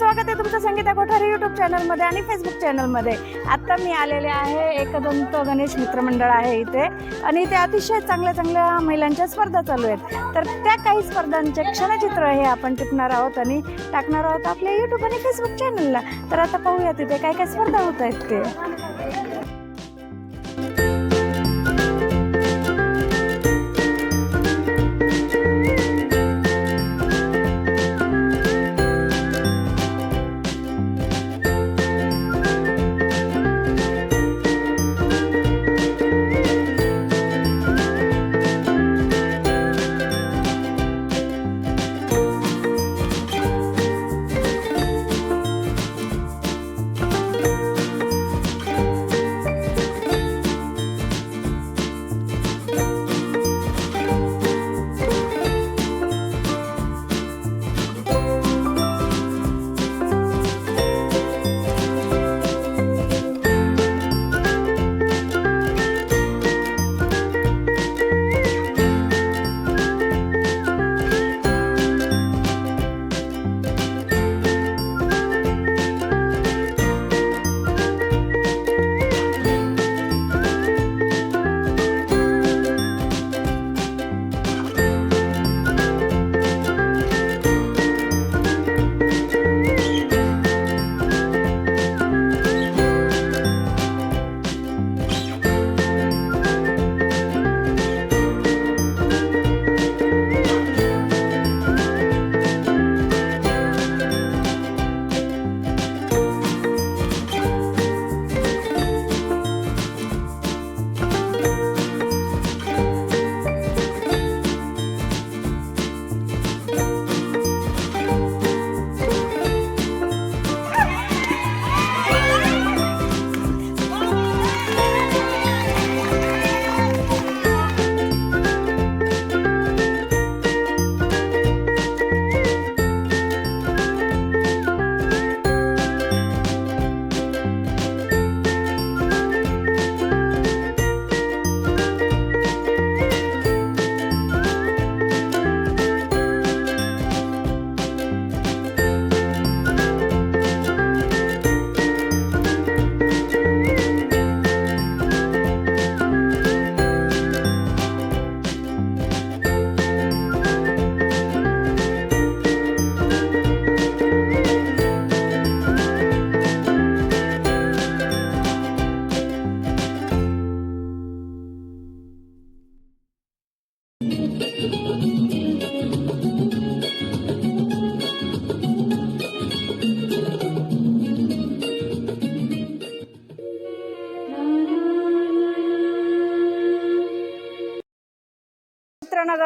स्वागत आहे तुमचं संगीता कोठारी युट्यूब चॅनलमध्ये आणि फेसबुक चॅनलमध्ये आत्ता मी आलेले आहे एकदंत गणेश मित्रमंडळ आहे इथे. आणि इथे अतिशय चांगल्या चांगल्या महिलांच्या स्पर्धा चालू आहेत. तर त्या काही स्पर्धांचे क्षणचित्र हे आपण टिपणार आहोत आणि टाकणार आहोत आपल्या यूट्यूब आणि फेसबुक चॅनलला तर आता पाहूया तिथे काय काय स्पर्धा होत आहेत ते.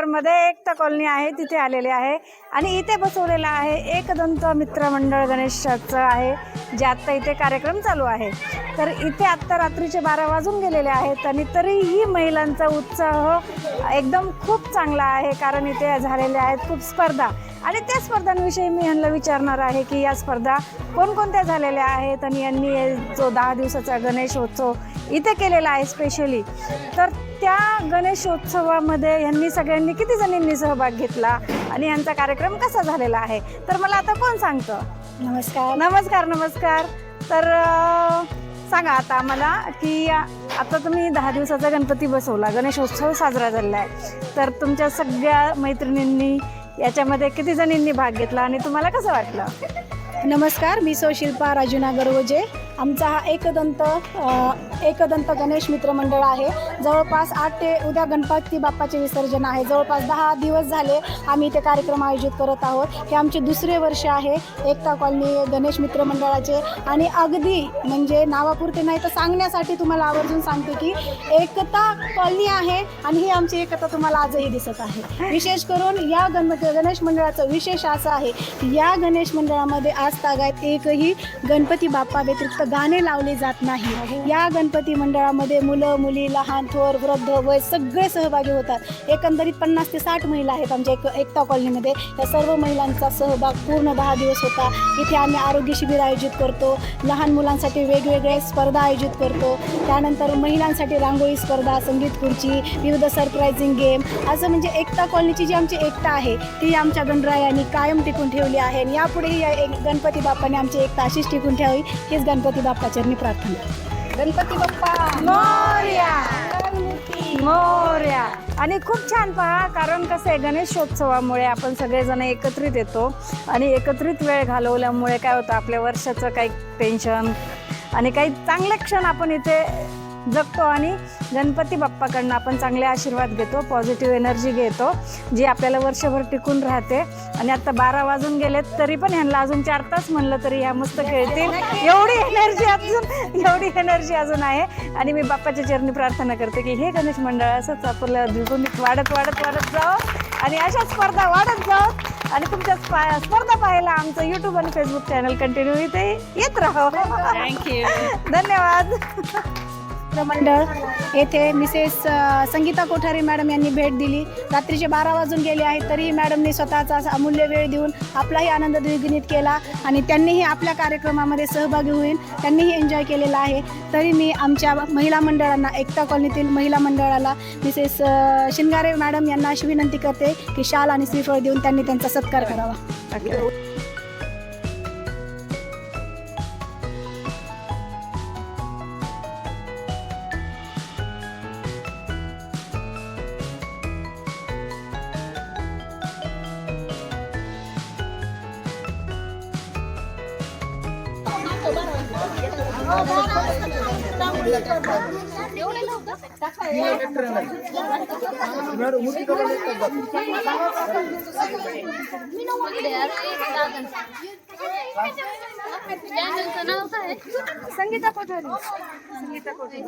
नगरमध्ये एकता कॉलनी आहे तिथे आलेले आहे. आणि इथे बसवलेलं आहे एकदंत मित्रमंडळ गणेशाचं आहे जे आत्ता इथे कार्यक्रम चालू आहे. तर इथे आत्ता रात्रीचे बारा वाजून गेलेले आहेत आणि तरीही महिलांचा उत्साह एकदम खूप चांगला आहे कारण इथे झालेल्या आहेत खूप स्पर्धा. आणि त्या स्पर्धांविषयी मी यांना विचारणार आहे की या स्पर्धा कोणकोणत्या झालेल्या आहेत आणि यांनी जो दहा दिवसाचा गणेशोत्सव इथे केलेला आहे स्पेशली तर त्या गणेशोत्सवामध्ये यांनी सगळ्यांनी किती जणींनी सहभाग घेतला आणि यांचा कार्यक्रम कसा झालेला आहे? तर मला आता कोण सांगतं? नमस्कार. नमस्कार नमस्कार. तर सांगा आता आम्हाला की आता तुम्ही दहा दिवसाचा गणपती बसवला. गणेशोत्सव साजरा झालेला आहे तर तुमच्या सगळ्या मैत्रिणींनी याच्यामध्ये किती जणींनी भाग घेतला आणि तुम्हाला कसं वाटलं? नमस्कार मी सौ शिल्पा राजुना आमचा हा एकदंत एकदंत गणेश मित्र मंडळ आहे. जवळपास आठ ते उद्या गणपती बाप्पाचे विसर्जन आहे. जवळपास दहा दिवस झाले आम्ही इथे कार्यक्रम आयोजित करत आहोत. हे आमचे दुसरे वर्ष आहे एकता कॉलनी गणेश मित्र मंडळाचे. आणि अगदी म्हणजे नावापुरते नाही तर सांगण्यासाठी तुम्हाला आवर्जून सांगते की एकता कॉलनी आहे आणि ही आमची एकता तुम्हाला आजही दिसत आहे. विशेष करून या गणपती गणेश मंडळाचं विशेष असं आहे या गणेश मंडळामध्ये आज तागायत एकही गणपती बाप्पा व्यतिरिक्त गाणे लावले जात नाही. या गणपती मंडळामध्ये मुलं मुली लहान थोर वृद्ध वय सगळे सहभागी होतात. एकंदरीत पन्नास ते साठ महिला आहेत आमच्या एक एकता कॉलनीमध्ये. या सर्व महिलांचा सहभाग पूर्ण दहा दिवस होता. इथे आम्ही आरोग्य शिबिर आयोजित करतो. लहान मुलांसाठी वेगवेगळे स्पर्धा आयोजित करतो. त्यानंतर महिलांसाठी रांगोळी स्पर्धा संगीत खुर्ची विविध सरप्रायझिंग गेम. असं म्हणजे एकता कॉलनीची जी आमची एकता आहे ती आमच्या गणरायांनी कायम टिकून ठेवली आहे. आणि यापुढेही या एक गणपती बाप्पाने आमची एकता अशीच टिकून ठेवावी हेच गणपती बाप्पाचरणी प्रार्थना. गणपती बाप्पा. मोर्या. मोर्या. आणि खूप छान पहा कारण कसं आहे गणेशोत्सवामुळे आपण सगळेजण एकत्रित येतो. आणि एकत्रित वेळ घालवल्यामुळे काय होतं आपल्या वर्षाचं काही टेन्शन आणि काही चांगले क्षण आपण इथे जगतो आणि गणपती बाप्पाकडनं आपण चांगले आशीर्वाद घेतो पॉझिटिव्ह एनर्जी घेतो जी आपल्याला वर्षभर टिकून राहते. आणि आता बारा वाजून गेलेत तरी पण ह्यांना अजून चार तास म्हणलं तरी ह्या मस्त खेळतील. एवढी एनर्जी अजून एवढी एनर्जी अजून आहे. आणि मी बाप्पाच्या चरणी प्रार्थना करते की हे गणेश मंडळ असंच आपलं द्विगुणित वाढत वाढत वाढत जावं. आणि अशा स्पर्धा वाढत जावं. आणि तुमच्या स्पा- स्पर्धा पाहायला आमचं यूट्यूब आणि फेसबुक चॅनल कंटिन्यू इथे येत राहा. थँक्यू धन्यवाद. मंडळ. येथे मिसेस संगीता कोठारी मॅडम यांनी भेट दिली. रात्रीचे बारा वाजून गेले आहेत तरीही मॅडमने स्वतःचा अमूल्य वेळ देऊन आपलाही आनंद द्विगुणित केला आणि त्यांनीही आपल्या कार्यक्रमामध्ये सहभागी होईल त्यांनीही एन्जॉय केलेला आहे. तरी मी आमच्या महिला मंडळांना एकता कॉलनीतील महिला मंडळाला मिसेस शिंगारे मॅडम यांना अशी विनंती करते की शाल आणि श्रीफळ देऊन त्यांनी त्यांचा सत्कार करावा. नाव काय संगीता कोठारी संगीता कोठारी